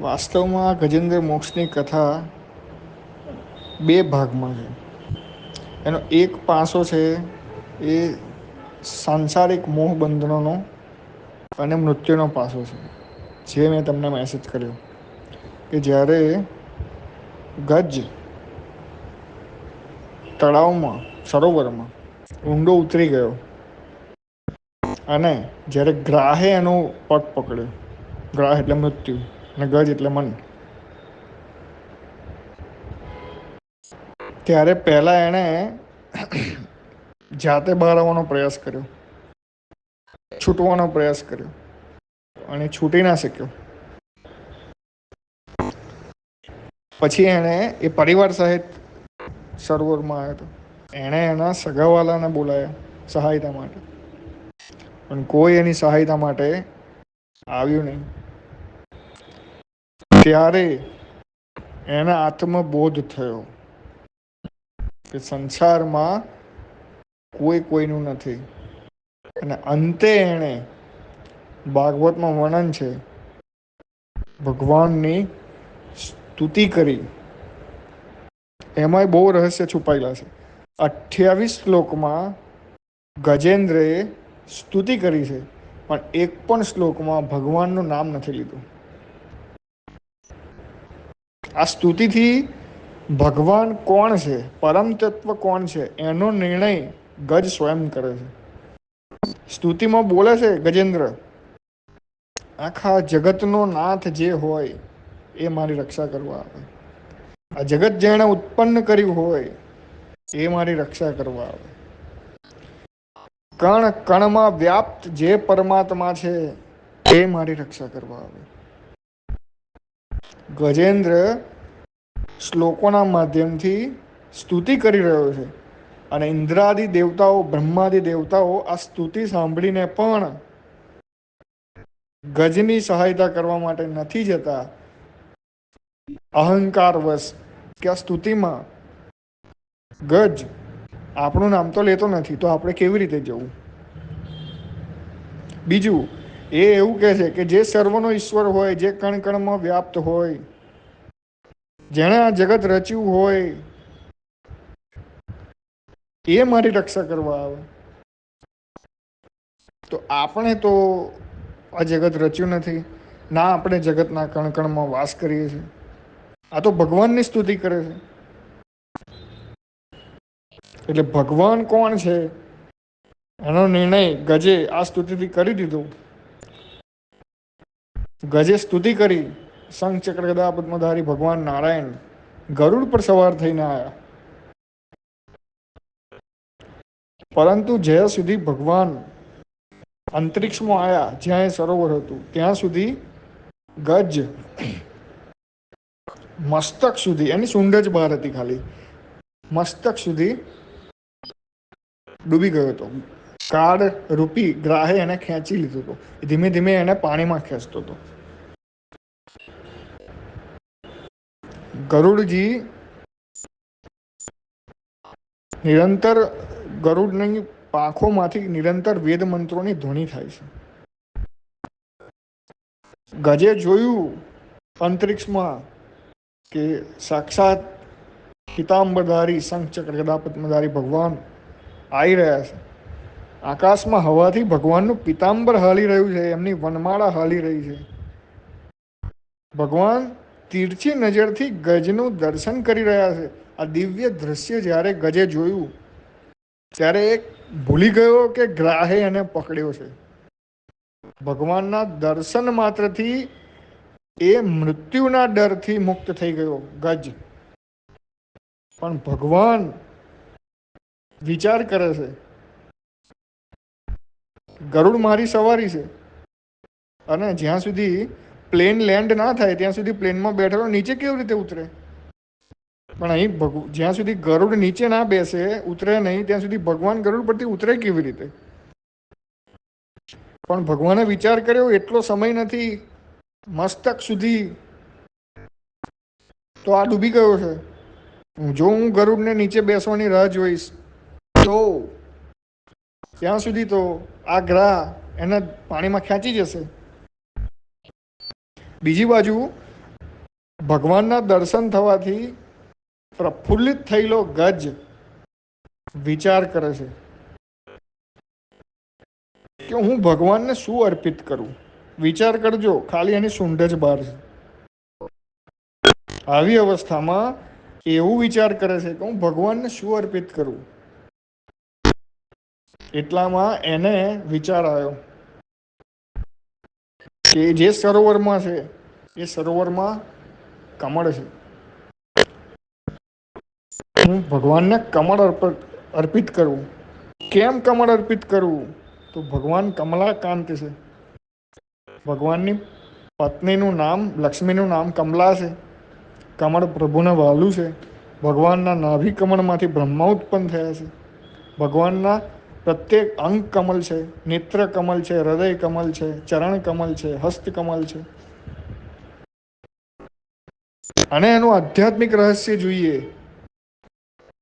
વાસ્તવમાં ગજેન્દ્ર મોક્ષની કથા બે ભાગમાં છે. એનો એક પાસો છે એ સાંસારિક મોહ બંધનોનો અને મૃત્યુનો પાસો છે, જે મેં તમને મેસેજ કર્યો કે જ્યારે ગજ તળાવમાં, સરોવરમાં ઊંડો ઉતરી ગયો અને જ્યારે ગ્રાહે એનો પગ પકડ્યો, ગ્રાહ એટલે મૃત્યુ. અને એટલે મન. ત્યારે પહેલા એણે જાતે બહાર આવવાનો પ્રયાસ કર્યો. છૂટવાનો પ્રયાસ કર્યો. અને છૂટી ના શક્યો. પછી એણે એ પરિવાર સહિત સરોવરમાં આવ્યો હતો. એણે એના સગાવાલાને બોલાયા સહાયતા માટે. પણ કોઈ એની સહાયતા માટે આવ્યું નહીં. ત્યારે એને આત્મબોધ થયો કે સંસારમાં કોઈ કોઈનું નથી. અને અંતે એણે ભાગવતમાં વર્ણન છે, ભગવાનની સ્તુતિ કરી. એમાંય બહુ રહસ્ય છુપાયેલા છે. અઠ્યાવીસ શ્લોકમાં ગજેન્દ્રએ સ્તુતિ કરી છે, પણ એક પણ શ્લોકમાં ભગવાનનું નામ નથી લીધું. આ સ્તુતિથી ભગવાન કોણ છે? પરમ તત્વ કોણ છે? એનો નિર્ણય ગજ સ્વયં કરે છે. સ્તુતિમાં બોલે છે ગજેન્દ્ર, આખા જગતનો નાથ જે હોય એ મારી રક્ષા કરવા આવે. આ જગત જેણે ઉત્પન્ન કર્યું હોય એ મારી રક્ષા કરવા આવે. કણ કણમાં વ્યાપ્ત જે પરમાત્મા છે એ મારી રક્ષા કરવા આવે. ગજેન્દ્ર શ્લોકોના માધ્યમથી સ્તુતિ કરી રહ્યો છે. અને ઇન્દ્રાદિ દેવતાઓ, બ્રહ્માદિ દેવતાઓ આ સ્તુતિ સાંભળીને પણ ગજની સહાયતા કરવા માટે નથી જતા. અહંકાર વશ કે આ સ્તુતિમાં ગજ આપણું નામ તો લેતો નથી, તો આપણે કેવી રીતે જવું? બીજું એ એવું કહે છે કે જે સર્વનો ઈશ્વર હોય, જે કણ કણમાં વ્યાપ્ત હોય, જેણે આ જગત રચ્યું હોય, એ મારી રક્ષા કરવા આવે. તો આપણે તો આ જગત રચ્યું નથી. ના, આપણે જગતના કણકણમાં વાસ કરીએ છીએ. આ તો ભગવાનની સ્તુતિ કરે છે. એટલે ભગવાન કોણ છે? એનો નિર્ણય ગજે આ સ્તુતિથી કરી દીધો. ગજે સ્તુતિ કરી શંખ ચક્ર ગદા પદ્મધારી ભગવાન નારાયણ ગરુડ પર સવાર થઈને આવ્યા પરંતુ જ્યાં સુધી ભગવાન અંતરિક્ષમાં આવ્યા જ્યાં એ સરોવર હતું ત્યાં સુધી ગજ મસ્તક સુધી એની સૂંઢ જ બહાર હતી ખાલી મસ્તક સુધી ડૂબી ગયો હતો કાળ રૂપી ગ્રાહે એને ખેંચી લીધો હતો. ધીમે ધીમે એને પાણીમાં ખેંચતો હતો. ગરુડજી નિરંતર ગરુડની પાંખોમાંથી નિરંતર વેદ મંત્રોની ધ્વનિ થાય છે. ગજે જોયું અંતરિક્ષમાં કે સાક્ષાત પિતાંબરધારી શંખચક્ર ગદાપદ્મધારી ભગવાન આવી રહ્યા છે. આકાશમાં હવાથી ભગવાનનું પિતાંબર હાલી રહ્યું છે, એમની વનમાળા હાલી રહી છે. ભગવાન તીર્થી નજરથી ગજનું દર્શન કરી રહ્યા છે. આ દિવ્ય દ્રશ્ય જ્યારે ગજે જોયું, ત્યારે એક ભૂલી ગયો કે ગ્રાહે એને પકડ્યો છે. ભગવાનના દર્શન માત્રથી એ મૃત્યુના ડરથી મુક્ત થઈ ગયો, ગજ. પણ ભગવાન વિચાર કરે છે ગરુડ મારી સવારી છે. અને જ્યાં સુધી પ્લેન લેન્ડ ના થાય, ત્યાં સુધી પ્લેનમાં બેઠેલો નીચે કેવી રીતે ઉતરે? પણ અહીં જ્યાં સુધી ગરુડ નીચે ના બેસે, ઉતરે નહીં, ત્યાં સુધી ભગવાન ગરુડ પરથી ઉતરે કેવી રીતે? પણ ભગવાને વિચાર કર્યો, એટલો સમય નથી, મસ્તક સુધી તો આ ડૂબી ગયો છે. જો હું ગરુડને નીચે બેસવાની રાહ જોઈશ, તો ત્યાં સુધી તો આ ગ્રહ એને પાણીમાં ખેંચી જશે. બીજી બાજુ, ભગવાનના દર્શન થવાથી પ્રફુલ્લિત થયેલો ગજ વિચાર કરે છે કે હું ભગવાનને શું અર્પિત કરું? વિચાર કરજો, ખાલી એની સૂંઢ જ બહાર છે. આવી અવસ્થામાં એવું વિચાર કરે છે કે હું ભગવાનને શું અર્પિત કરું? એટલામાં એને વિચાર આવ્યો કે જે સરોવરમાં છે, એ સરોવરમાં કમળ છે. હું ભગવાનને કમળ અર્પિત અર્પિત કરું. કેમ કમળ અર્પિત કરવું તો ભગવાન કમલાકાંત છે. ભગવાનની પત્નીનું નામ, લક્ષ્મીનું નામ કમલા છે. કમળ પ્રભુને વાલું છે. ભગવાનના નાભી કમળમાંથી બ્રહ્મા ઉત્પન્ન થયા છે. ભગવાનના પ્રત્યેક અંગ કમલ છે, નેત્ર કમલ છે, હૃદય કમલ છે, ચરણ કમલ છે, હસ્ત કમલ છે. અને એનું આધ્યાત્મિક રહસ્ય જોઈએ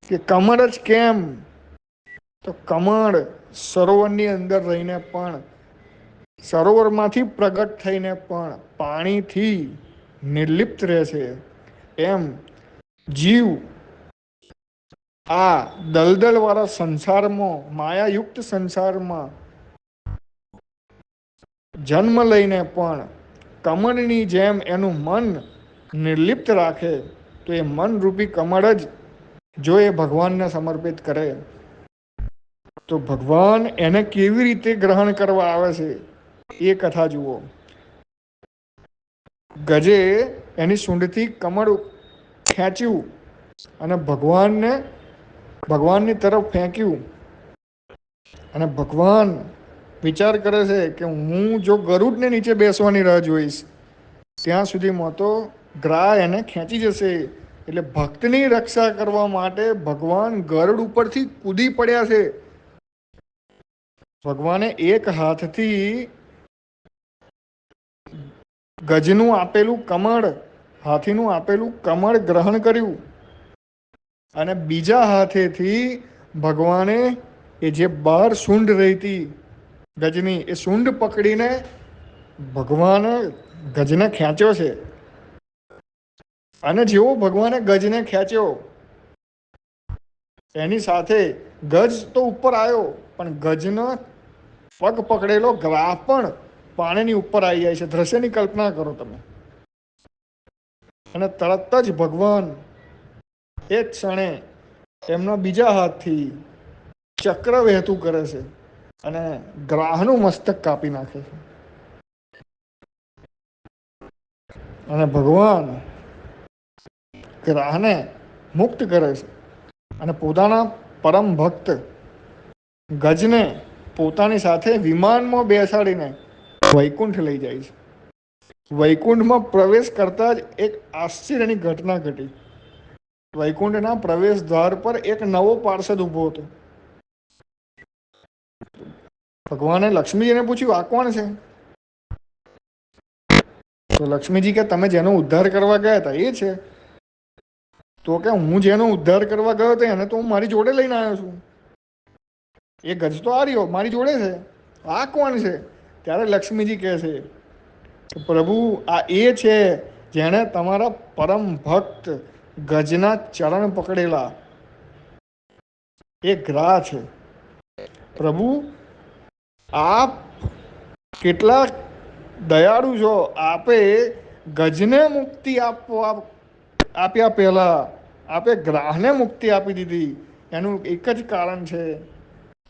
કે કમળ જ કેમ? તો કમળ સરોવરની અંદર રહીને પણ, સરોવરમાંથી પ્રગટ થઈને પણ પાણીથી નિર્લિપ્ત રહે છે. એમ જીવ આ દલદલવાળા સંસારમાં, માયાયુક્ત સંસારમાં જન્મ લઈને પણ કમળની જેમ એનું મન નિર્લિપ્ત રાખે, તો એ મનરૂપી કમળ જ જો એ ભગવાનને સમર્પિત કરે. તો ભગવાન એને કેવી રીતે ગ્રહણ કરવા આવે છે, એ કથા જુઓ. ગજે એની સૂંઢથી કમળ ખેંચ્યું અને ભગવાનને ભગવાનની તરફ ફેંક્યું. અને ભગવાન વિચાર કરે છે કે હું જો ગરુડને નીચે બેસવાની રાહ જોઈશ, ત્યાં સુધીમાં તો ગ્રા એને ખેંચી જશે. એટલે ભક્તની રક્ષા કરવા માટે ભગવાન ગરુડ ઉપરથી કૂદી પડ્યા છે. ભગવાને એક હાથથી ગજનું આપેલું કમળ, હાથીનું આપેલું કમળ ગ્રહણ કર્યું. અને બીજા હાથેથી ભગવાને એ જે બાર સૂંઢ રહી હતી ગજની, એ સૂંઢ પકડીને ભગવાને ગજને ખેંચ્યો છે. અને જેવો ભગવાને ગજને ખેંચ્યો, એની સાથે ગજ તો ઉપર આવ્યો, પણ ગજનો પગ પકડેલો ગ્રાફ પણ પાણીની ઉપર આવી જાય છે. દ્રશ્યની કલ્પના કરો તમે. અને તરત જ ભગવાન એ ક્ષણે એમના બીજા હાથથી ચક્ર વહેતું કરે છે અને ગ્રાહનું મસ્તક કાપી નાખે છે. અને ભગવાન ગ્રાહને મુક્ત કરે છે અને પોતાના પરમ ભક્ત ગજને પોતાની સાથે વિમાનમાં બેસાડીને વૈકુંઠ લઈ જાય છે. વૈકુંઠમાં પ્રવેશ કરતા જ એક આશ્ચર્યની ઘટના ઘટી. વૈકુંઠના પ્રવેશ દ્વાર પર એક નવો પાર્ષદ ઊભો હતો. ભગવાને લક્ષ્મીજીને પૂછ્યું, આ કોણ છે? તો લક્ષ્મીજી કે, તમે જેનો ઉદ્ધાર કરવા ગયા હતા, એ છે. તો કે, હું જેનો ઉદ્ધાર કરવા ગયો હતો, એને તો હું મારી જોડે લઈને આવ્યો છું. એ ગજ તો આ રહ્યો, મારી જોડે છે. આ કોણ છે? ત્યારે લક્ષ્મીજી કહે છે પ્રભુ, આ એ છે જેણે તમારા પરમ ભક્ત ગજના ચરણ પકડેલા. એ ગ્રાહ છે. પ્રભુ, આપ કેટલા દયાળુ છો. આપે ગજને મુક્તિ આપવા આપ્યા પહેલા. આપે ગ્રાહને મુક્તિ આપી દીધી. એનું એક જ કારણ છે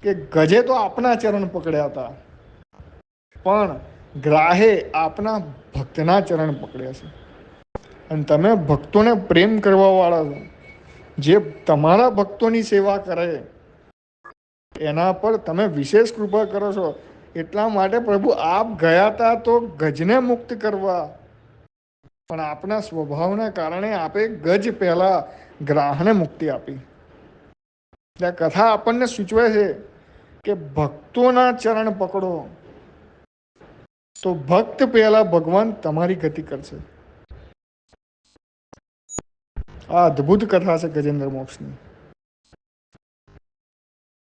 કે ગજે તો આપના ચરણ પકડ્યા હતા. પણ ગ્રાહે આપના ભક્તના ચરણ પકડ્યા છે. અને તમે ભક્તોને પ્રેમ કરવાવાળા છો. જે તમારા ભક્તોની સેવા કરે, એના પર તમે વિશેષ કૃપા કરો છો. એટલા માટે પ્રભુ, આપ ગયા હતા તો ગજને મુક્ત કરવા. પણ આપના સ્વભાવના કારણે આપે ગજ પહેલા ગ્રાહને મુક્તિ આપી. એટલે કથા આપણને સૂચવે છે કે ભક્તોના ચરણ પકડો. તો ભક્ત પહેલા ભગવાન તમારી ગતિ કરશે. આ અદ્ભુત કથા છે ગજેન્દ્ર મોક્ષની.